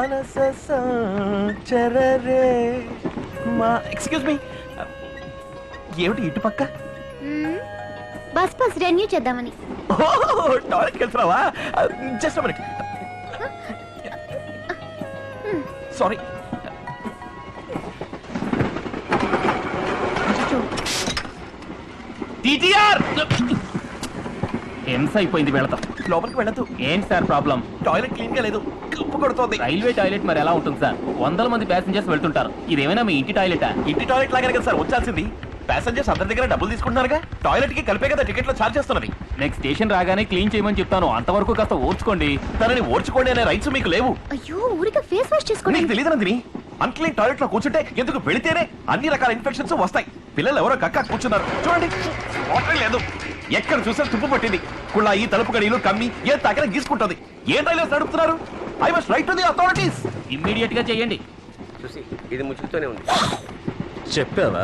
మానస సంచరరే మా excuse me ఏమిటి ఇటు పక్క. బస్ బస్ రెన్యూ చేద్దామని. టాయిలెట్కి వెళ్తున్నావా? జస్ట్ మనకి సారీ టీటీఆర్! హింస అయిపోయింది వెళతాం లోపలికి వెళ్ళదు ఏంటి సార్ ప్రాబ్లం? టాయిలెట్ క్లీన్గా లేదు. కప్పు కొడుతోంది. రైల్వే టాయిలెట్ మరి ఎలా ఉంటుంది సార్? వందల మంది ప్యాసింజర్స్ వెళ్తుంటారు. ఇదేమైనా మీ ఇంటి టాయిలెటా? ఇంటి టాయిలెట్ లాగానే కదా సార్ వచ్చాల్సింది. ప్యాసింజర్స్ అందరి దగ్గర డబ్బులు తీసుకుంటున్నారుగా? టాయిలెట్కి కలిపే కదా టికెట్లో చార్జ్ చేస్తున్నది నెక్స్ట్ స్టేషన్ రాగానే క్లీన్ చేయమని చెప్తాను. అంతవరకు కాస్త ఓర్చుకోండి. తనని ఓర్చుకోండి అనే రైట్స్ మీకు లేవు. అయ్యో ఊరికే ఫేస్ వాష్ చేసుకోండి. నీకు తెలియదు నందిని. అన్క్లీన్ టాయిలెట్లో కూర్చుంటే ఎందుకు వెళితేనే అన్ని రకాల ఇన్ఫెక్షన్స్ వస్తాయి. పిల్లలు ఎవరో కక్క కూర్చున్నారు. చూడండి. వాటర్ లేదు. ఎక్కడ చూసినా తుప్పు పట్టింది. కుళ్ళ ఈ తలుపు గడియలు కమ్మి ఏ తగ్గర గీసుకుంటుంది. ఏ రైల్వేస్ నడుపుతున్నారు? I must write to the authorities ఇమ్మీడియట్గా చేయండి. చూసి ఇది ముచ్చుకుతూనే ఉంది. చెప్పావా?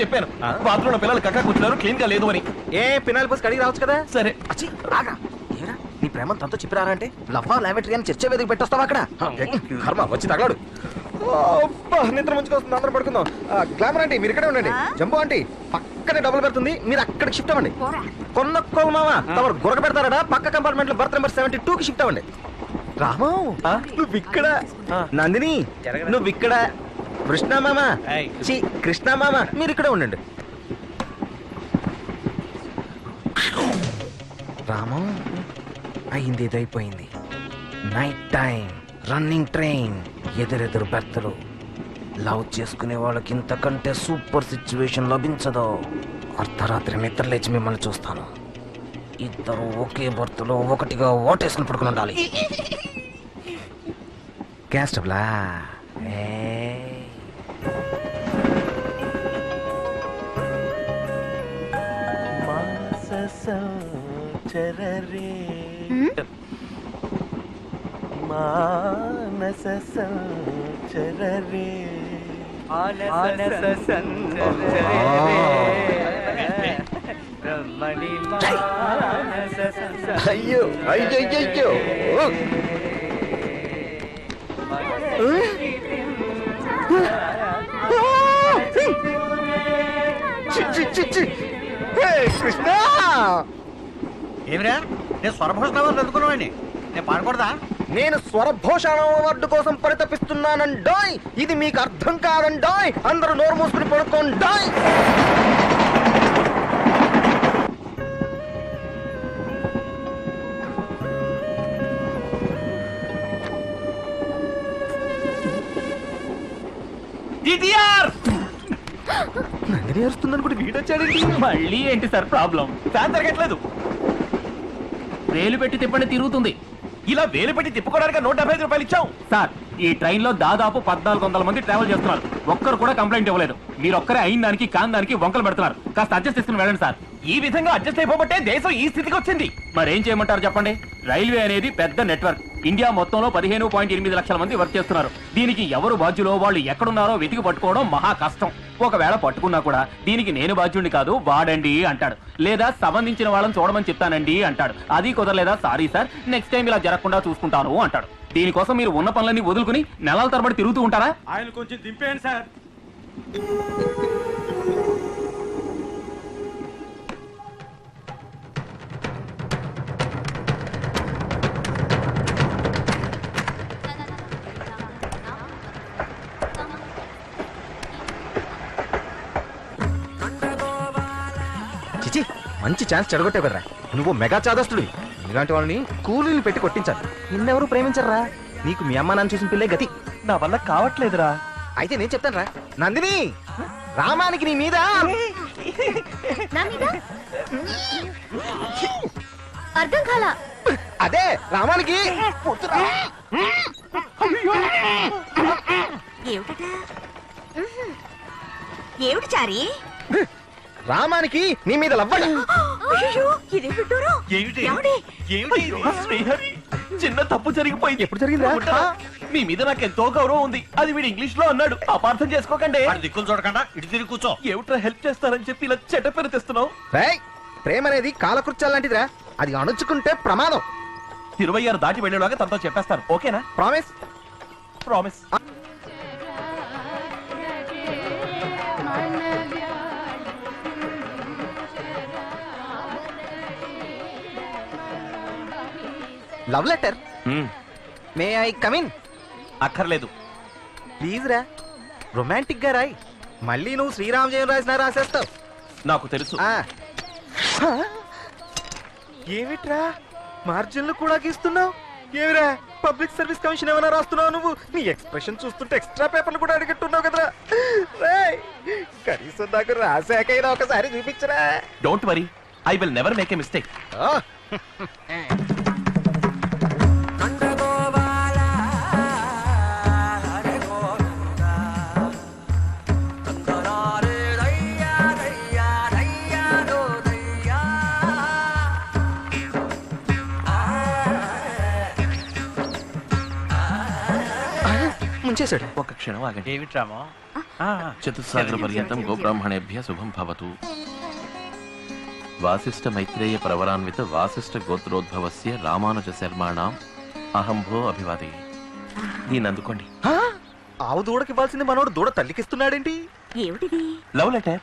చెప్పాను. బాత్రూమ్లో పిల్లలు కక్క కూర్చున్నారు క్లీన్గా లేదు అని. ఏ పినాలి పోసి కడిగి రావచ్చు కదా? సరే. అచ్చి ఏరా నీ ప్రేమ తనతో చెప్పిరారా అంటే? లవ్వా లావెటరీ అని చర్చ వేదిక పెట్టొస్తావా అక్కడ? కర్మ వచ్చి తగలడు. నిద్ర ముంచుకొస్తుంది అందరం పడుకుందాం. గ్లామర్ ఆంటీ మీరు ఇక్కడే ఉండండి. జంబో ఆంటీ పక్కనే డబుల్ పెడుతుంది మీరు అక్కడికి షిఫ్ట్ అవ్వండి. కొన్న కోల్ మామ తమరు గురక పెడతారట పక్క కంపార్ట్మెంట్లో బర్త్ నెంబర్ సెవెంటీ టూ కి షిఫ్ట్ అవ్వండి. రాము? నువ్వు ఇక్కడ. నందిని. నువ్వు ఇక్కడ కృష్ణ మామ. చి కృష్ణ మామ మీరు ఇక్కడే ఉండండి. రాము అయింది ఇదైపోయింది నైట్ టైం రన్నింగ్ ట్రైన్ ఎదురెదురు బెర్తలు లవ్ చేసుకునే వాళ్ళకి ఇంతకంటే సూపర్ సిచ్యువేషన్ లభించదు. అర్ధరాత్రి నిద్ర లేచి మిమ్మల్ని చూస్తాను. ఇద్దరు ఒకే బర్త్లో ఒకటిగా ఓటేసుకుని పడుకుని ఉండాలి. గ్యాస్ స్టవ్లా మానస సంచరరే అయ్యో అయ్యయ్యో కృష్ణ! ఏమిరా? నేను స్వరభోషణ అందుకున్నావండి నేను పాడకూడదా? నేను స్వరభూషణ అవార్డు కోసం పరితపిస్తున్నానండోయ్ ఇది మీకు అర్థం కాదండోయ్ అందరూ నోరు మూసుకుని పడుకోండోయ్ నందిని అరుస్తుందనుకుంటే వీడొచ్చాడండి మళ్ళీ ఏంటి సార్ ప్రాబ్లం? ఫ్యాన్ తిరగట్లేదు. వేలు పెట్టి తిప్పండి తిరుగుతుంది. ఇలా వేలు పెట్టి తిప్పుకోవడానికి నూట డెబ్బై ఐదు రూపాయలు ఇచ్చాం. సార్ ఈ ట్రైన్లో దాదాపు పద్నాలుగు వందల మంది ట్రావెల్ చేస్తున్నారు. ఒక్కరు కూడా కంప్లైంట్ ఇవ్వలేదు. మీరు ఒక్కరే అయిన దానికి కాని దానికి వంకలు పెడుతున్నారు. కాస్త అడ్జస్ట్ చేసుకుని వెళ్ళండి సార్. ఈ విధంగా అడ్జస్ట్ అయిపోబట్టే దేశం ఈ స్థితికి వచ్చింది. మరేం చేయమంటారు చెప్పండి? రైల్వే అనేది పెద్ద నెట్వర్క్. ఇండియా మొత్తంలో పదిహేను పాయింట్ ఎనిమిది లక్షల మంది వర్క్ చేస్తున్నారు. దీనికి ఎవరు బాధ్యులో వాళ్ళు ఎక్కడున్నారో వెతికి పట్టుకోవడం మహా కష్టం. ఒకవేళ పట్టుకున్నా కూడా దీనికి నేను బాధ్యుడిని కాదు వాడండి అంటాడు. లేదా సంబంధించిన వాళ్ళని చూడమని చెప్తానండి అంటాడు. అది కుదరలేదా? Sorry sir. నెక్స్ట్ టైం ఇలా జరగకుండా చూసుకుంటాను అంటాడు. దీనికోసం మీరు ఉన్న పనులన్నీ వదులుకుని నెలల తరబడి తిరుగుతూ ఉంటారా? ఆయన కొంచెం దింపేయండి సార్. ఛాన్స్ చెడగొట్టావు కదరా. నువ్వు మెగా చాదస్తుడివి. ఇలాంటి వాళ్ళని కూలీలు పెట్టి కొట్టించాలి. నిన్నెవరు ప్రేమించరా నీకు మీ అమ్మ నాన్న చూసిన పిల్లే గతి. నా వల్ల కావట్లేదురా. అయితే నేను చెప్తాను రా నందిని! రామానికి నీ మీద అర్థం కాలా. అదే రామానికి! ఏమిటి చారి? రామానికి నీ మీద లవ్వడ ఇదే పెట్టారు ఏమిటి? ఏమిటి? శ్రీహరి చిన్న తప్పు జరిగిపోయింది. ఎప్పుడు జరిగిందిరా? ఉంటారా? మీ మీద నాకు ఎంతో గౌరవం ఉంది. అది వీడు ఇంగ్లీష్లో అన్నాడు. అపార్థం చేసుకోకండి. దిక్కులు చూడకుండా? ఇటు తిరిగి కూర్చో. ఏమిట్రా హెల్ప్ చేస్తారని చెప్పి ఇలా చెడ్డ పేరు తెస్తున్నావు? రేయ్, ప్రేమ అనేది కాలకృత్యాలు లాంటిదిరా. అది అణుచుకుంటే ప్రమాదం. ఇరవై ఆరు దాటి వెళ్ళేలాగా తనతో చెప్పేస్తాను. ఓకేనా? Promise promise love letter may I come in అక్కర్లేదు. ప్లీజ్ రా. రొమాంటిక్గా రాయ్. మళ్ళీ నువ్వు శ్రీరామ్ జయం రాసిన రాసేస్తావు. నాకు తెలుసు? ఏమిట్రా? మార్జిన్లు కూడా గీస్తున్నావు? ఏమిరా? పబ్లిక్ సర్వీస్ కమిషన్ ఏమైనా రాస్తున్నావు నువ్వు? నీ ఎక్స్ప్రెషన్ చూస్తుంటే ఎక్స్ట్రా పేపర్లు కూడా అడిగట్టున్నావు కదరా. కనీసం నాకు రాసాకైనా ఒకసారి చూపించరా. Don't worry I will never make a mistake ఆ. ముంచేశాడు ఒక క్షణం ఆగండి. ఏమిట్రామో చతుస్సాగర పర్యంతం గోబ్రాహ్మణేభ్య శుభం భవతు. వాసిష్ఠ మైత్రేయ ప్రవరాన్విత వాసిష్ఠ గోత్రోద్భవస్య రామానుజ శర్మాణం అహంభో అభివాదే. దీన్ని అందుకోండి. ఆ? ఆవు దూడకి ఇవ్వాల్సింది మనోడు దూడ తల్లికిస్తున్నాడేంటి? ఏమిటిది? Love letter.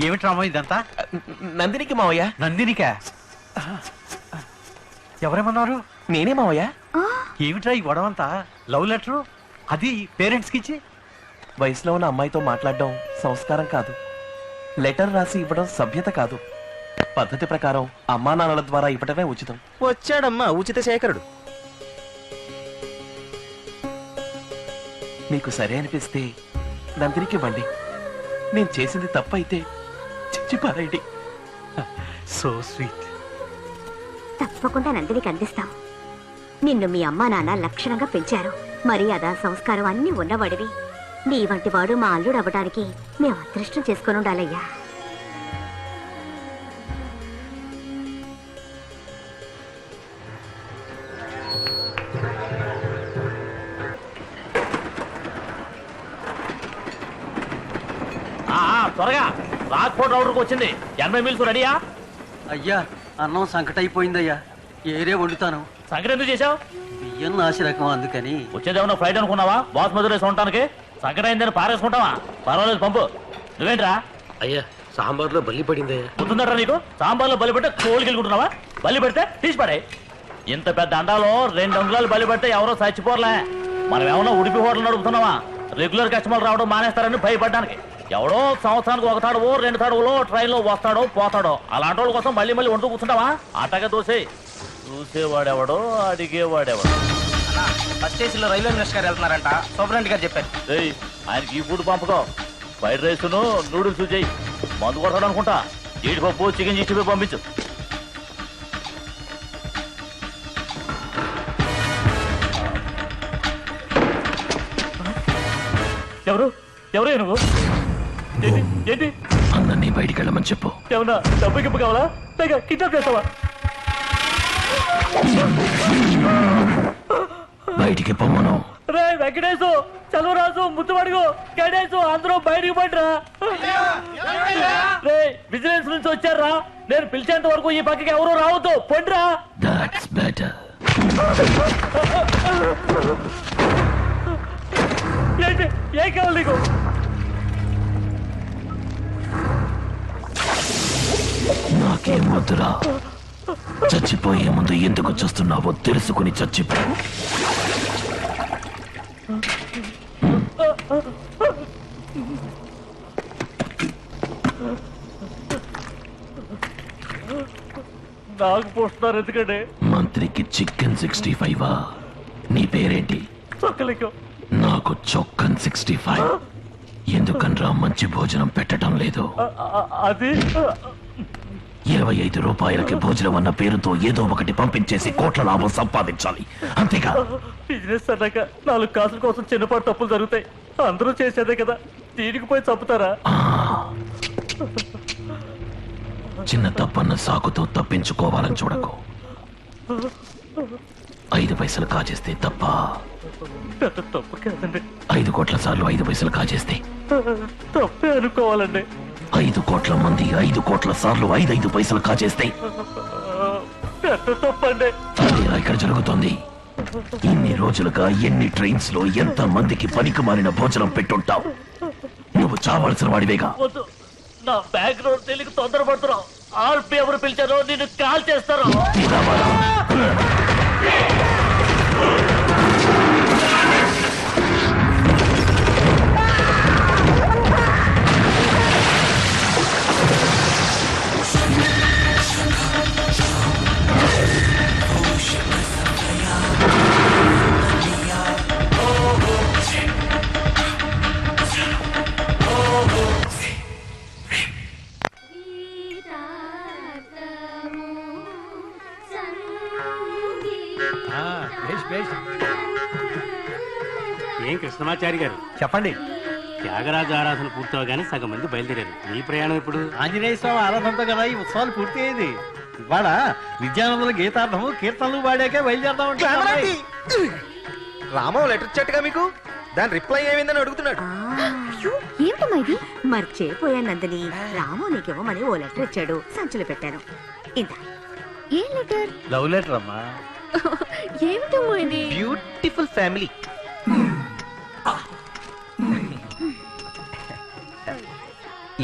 ఏమిట్రామో ఇదంతా? నందినికి మావయ్య. నందినిక? ఎవరేమన్నారు? నేనే మావయ్య. ఏమిట్రా ఈ గొడవంతా? లవ్ లెటరు అది పేరెంట్స్కి ఇచ్చి? వయసులో ఉన్న అమ్మాయితో మాట్లాడడం సంస్కారం కాదు. లెటర్ రాసి ఇవ్వడం సభ్యత కాదు. పద్ధతి ప్రకారం అమ్మా నాన్నల ద్వారా ఇవ్వటమే ఉచితం. వచ్చాడమ్మా ఉచిత శేఖరుడు. మీకు సరే అనిపిస్తే నందినికి ఇవ్వండి. నేను చేసింది తప్పైతే చిచ్చి పారేయండి సో స్వీట్ తప్పకుండా నందినికి అందిస్తాం. నిన్ను మీ అమ్మా నాన్న లక్షణంగా పెంచారు. మర్యాద సంస్కారం అన్నీ ఉన్నవాడివి. నీ వంటి వాడు మా అల్లుడు అవ్వడానికి మేము అదృష్టం చేసుకొని ఉండాలయ్యా. ఆ, ఆ, త్వరగా. రౌడర్కి వచ్చింది. ఎనభై మిల్స్ రెడీయా? అయ్యా అన్నం సంకటైపోయిందయ్యా. ఏరే వండుతాను. సంగతి ఎందుకు చేశావు? బియ్యం నాసి రకం అందుకని. వచ్చేదేమన్నా ఫ్లైట్ అనుకున్నావా? బాస్ మధుర రైస్ ఉండటానికి సంకట అయిందని పారేసుకుంటావా? పర్వాలేదు పంపు. నువ్వేంట్రా? అయ్యా సాంబార్లో బల్లి పడిందయ్యా. గుర్తుందట్రా నీకు? సాంబార్లో బలి పెడితే కోలికి వెళ్ళుకుంటున్నావా బలి పెడితే తీసి పడే ఇంత పెద్ద అండాలో రెండు అంగుళాలు బలి పెడితే ఎవరో చచ్చిపోర్లే. మనం ఏమన్నా ఉడిపి హోటల్ నడుపుతున్నావా రెగ్యులర్ కస్టమర్లు రావడం మానేస్తారని భయపడ్డానికి. ఎవడో సంవత్సరానికి ఒక తాడువో రెండు తాడువలో ట్రైన్లో వస్తాడో పోతాడో. అలాంటి వాళ్ళ కోసం మళ్ళీ మళ్ళీ వండుకు కూర్చుంటావా? అటగా దోసే చూసేవాడెవడో అడిగేవాడెవడో. ఫస్ట్ ఏసీలో రైల్వే మినిస్టర్ గారు వెళ్తున్నారంట. సూపరింటెండెంట్ గారు చెప్పారు. ఏయ్ ఆయనకి ఈ ఫుడ్ పంపకం. ఫ్రైడ్ రైస్ను నూడిల్స్ చేయి. మందు కొడతాడు అనుకుంటా జీడిపప్పు చికెన్ చేసి పంపించు. ఎవరు? ఎవరే నువ్వు? ఏంటి? ఏంటి? అందరినీ బయటికి వెళ్ళమని చెప్పు. ఏమన్నా డబ్బు గిప్పు కావాలా? పైగా కిడ్నాప్ చేస్తావా? బయటికి పొమ్మను. రే వెంకటేశు చలువరాజు ముత్తుమడుగు గణేశు అందరూ బయటికి పడరా. రే విజిలెన్స్ నుంచి వచ్చారా? నేను పిలిచేంత వరకు ఈ పక్కకి ఎవరు రావద్దు. పండ్రా. దాట్స్ బెటర్ ఏంటి? ఏం కావాలి నీకు? నాకేం వద్దురా. చచ్చిపోయే ముందు ఎందుకు చూస్తున్నావో తెలుసుకుని చచ్చిపో. నాకు పోస్తున్నారు ఎందుకంటే? మంత్రికి చికెన్ సిక్స్టీ ఫైవ్? నీ పేరేంటి? చక్కలికం. నాకు చొక్కన్ సిక్స్టీ ఫైవ్. ఎందుకనరా మంచి భోజనం పెట్టడం లేదు? అది ఇరవై ఐదు రూపాయలకి భోజనం అన్న పేరుతో ఏదో ఒకటి పంపించేసి కోట్ల లాభం సంపాదించాలి. అంతేగా? బిజినెస్ అన్నాక నాలుగు కాసుల కోసం చిన్నపాటు తప్పులు జరుగుతాయి. అందరూ చేసేదే కదా. దీనికి పోయి చంపుతారా? చిన్న తప్పన్న సాకుతో తప్పించుకోవాలని చూడకు. ఐదు పైసలు కాజేస్తే తప్ప. పెద్ద తప్పు కాదండి. ఐదు కోట్ల సార్లు ఐదు పైసలు కాజేస్తే. తప్పే అనుకోవాలండి. ఐదు కోట్ల మంది ఐదు కోట్ల సార్లు ఐదు ఐదు పైసలు అదేరా ఇక్కడ జరుగుతోంది. ఇన్ని రోజులుగా ఎన్ని ట్రైన్స్లో ఎంత మందికి పనికి మారిన భోజనం పెట్టుంటావు? నువ్వు చావాల్సిన వాడివేగా. నా బ్యాక్గ్రౌండ్ తెలియక తొందరపడుతున్నావు. ఆర్పి ఎవరు పిలిచారో నిన్ను కాల్ చేస్తారు కృష్ణమాచారి గారు. చెప్పండి. త్యాగరాజు ఆరాధన పూర్తవగానే సగం మంది బయలుదేరారు. మీ ప్రయాణం ఇప్పుడు ఆంజనేయ స్వామి ఆరాధనతో కదా ఈ ఉత్సవాలు పూర్తి అయింది ఇవాళ విద్యానందుల గీతార్థము కీర్తనలు పాడాకే బయలుదేరదాం గ్లామర్ ఆంటీ! రామం లెటర్ ఇచ్చాట్టుగా మీకు? దాని రిప్లై ఏమైందని అడుగుతున్నాడు. అయ్యో ఏమిటమ్మా ఇది? మర్చిపోయా నందిని. రాము నీకివ్వమని ఓ లెటర్ ఇచ్చాడు. సంచులు పెట్టాను. ఇంత. ఏం లెటర్? లవ్ లెటర్ అమ్మా. ఏమిటమ్మా ఇది? బ్యూటిఫుల్ ఫ్యామిలీ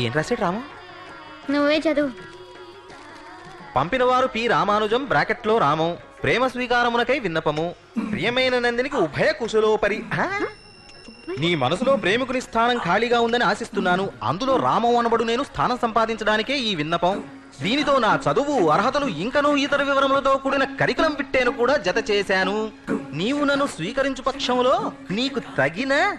ఏం రాశాడు రామం? నువ్వే చదువు. పంపిన వారు పి రామానుజం బ్రాకెట్లో రామం. ప్రేమ స్వీకారమునకై విన్నపము. ప్రియమైన నందినికి ఉభయ కుశలోపరి ఆ? నీ మనసులో ప్రేమికుని స్థానం ఖాళీగా ఉందని ఆశిస్తున్నాను. అందులో రామం అనబడు నేను స్థానం సంపాదించడానికే ఈ విన్నపం. దీనితో నా చదువు అర్హతలు ఇంకనూ ఇతర వివరములతో కూడిన కరికులం పిట్టేను కూడా జత చేశాను. నీవు నన్ను స్వీకరించు పక్షంలో నీకు తగిన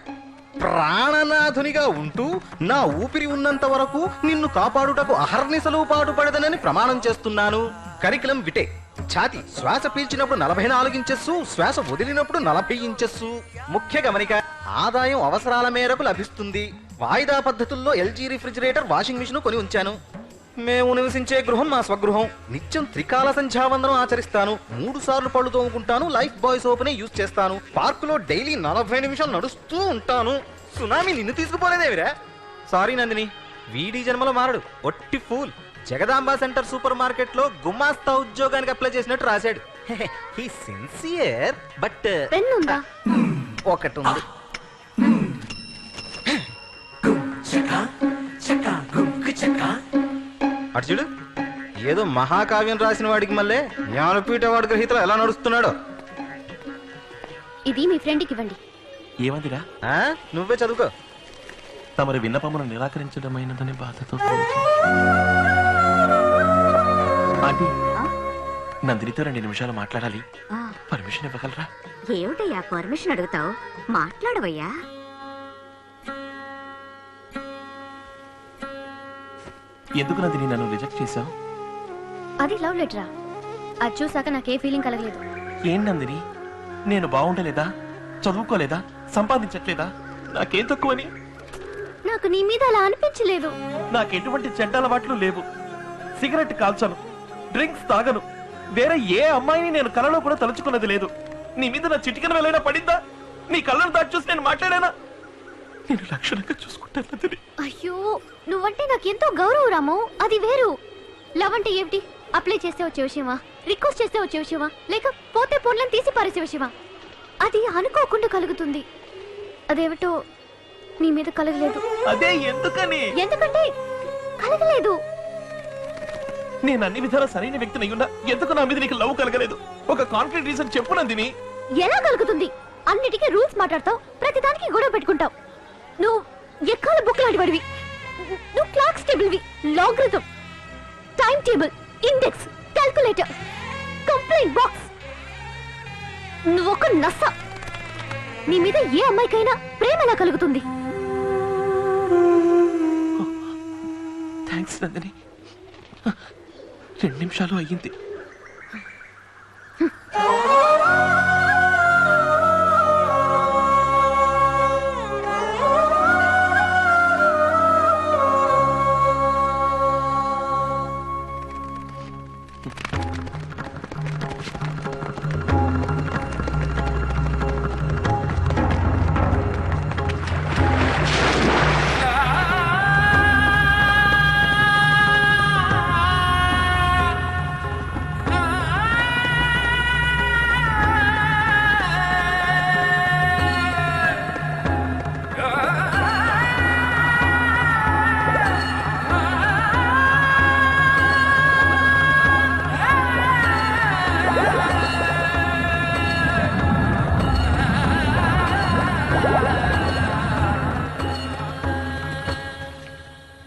ప్రాణనాథునిగా ఉంటూ నా ఊపిరి ఉన్నంత వరకు నిన్ను కాపాడుటకు అహర్నిశలు పాటుపడదనని ప్రమాణం చేస్తున్నాను. Curriculum vitae. ఛాతి శ్వాస పీల్చినప్పుడు నలభై నాలుగు ఇంచెస్సు శ్వాస వదిలినప్పుడు నలభై ఇంచెస్సు. ముఖ్య గమనిక ఆదాయం అవసరాల మేరకు లభిస్తుంది. వాయిదా పద్ధతుల్లో ఎల్జీ రిఫ్రిజిరేటర్ వాషింగ్ మిషన్ కొని ఉంచాను. మేము నివసించే గృహం మా స్వగృహం. నిత్యం త్రికాల సంధ్యావందనం ఆచరిస్తాను. మూడు సార్లు పళ్ళు తోముకుంటాను. లైఫ్ బాయ్ సోప్ యూజ్ చేస్తాను. పార్క్లో డైలీ నలభై నిమిషాలు నడుస్తూ ఉంటాను. సునామీ నిన్ను తీసుకుపోలేదేవిరా సారీ నందిని. వీడి జన్మలో మారడు. ఒట్టి ఫూల్. జగదాంబ సెంటర్ సూపర్ మార్కెట్లో గుమాస్తా ఉద్యోగానికి అప్లై చేసినట్టు రాశాడు. హీ సిన్సియర్ బట్ పెన్ ఉందా ఒకటి ఉంది అటు చూడు. ఏదో మహాకావ్యం రాసిన వాడికి మళ్ళీ జ్ఞానపీఠ వాడి గ్రహీతలు ఎలా నడుస్తున్నాడో. ఇది మీ ఫ్రెండ్కి ఇవ్వండి. ఏమందిరా? ఆ? నువ్వే చదువుకో. తమరి విన్నపమును నిరాకరించడమైనదని బాధతో ఆంటీ నందినితో రెండు నిమిషాలు మాట్లాడాలి. ఆ, పర్మిషన్ ఇవ్వగలరా? ఏమిటయ్యా పర్మిషన్ అడుగుతావు? మాట్లాడవయ్యా? ఎందుకు నందిని నన్ను రిజెక్ట్ చేశావు? అది లవ్ లెటరా అది చూసాక నాకే ఫీలింగ్ కలగలేదు. ఏం నందిని? నేను బాగుండలేదా? చదువుకోలేదా? సంపాదించట్లేదా? నాకేం తక్కువని? నాకు నీ మీద అలా అనిపించలేదు. నాకు ఎటువంటి చెడ్డ అలవాట్లు లేవు. సిగరెట్ కాల్చను. డ్రింక్స్ తాగను. వేరే ఏ అమ్మాయిని నేను కలలో కూడా తలుచుకున్నది లేదు. నీ మీద నా చిటికన వెళ్ళైనా పడిందా? నీ కళ్ళను దాటి చూసి నేను మాట్లాడానా? నేను లక్షణంగా చూసుకుంటాను అయ్యో నువ్వంటే నాకు ఎంతో గౌరవం రాము. అది వేరు. లవ్ అంటే ఏమిటి? అప్లై చేస్తే వచ్చే విషయమా? రిక్వెస్ట్ చేస్తే వచ్చే విషయమా? లేక పోతే ఫోన్లను తీసి పారేసే విషయమా? అది అనుకోకుండా కలుగుతుంది. అదేమిటో నీ మీద కలగలేదు. అదే ఎందుకని? ఎందుకంటే కలగలేదు. నేను అన్ని విధాలా సరైన వ్యక్తిని అయ్యున్నా ఎందుకు నా మీద నీకు లవ్ కలగలేదు? ఒక కాన్ఫిడెంట్ రీజన్ చెప్పు నందిని. ఎలా కలుగుతుంది? అన్నిటికీ రూల్స్ మాట్లాడతావు ప్రతిదానికి గొడవ పెట్టుకుంటావు. నువ్వు ఎక్కాల బుక్ లాంటి వాడివి నువ్వు clocks టేబుల్వి logarithm time table index calculator complaint box. నువ్వు ఒక నస్స. నీ మీద ఏ అమ్మాయికైనా ప్రేమ ఎలా కలుగుతుంది? థ్యాంక్స్ నందిని రెండు నిమిషాలు అయ్యింది.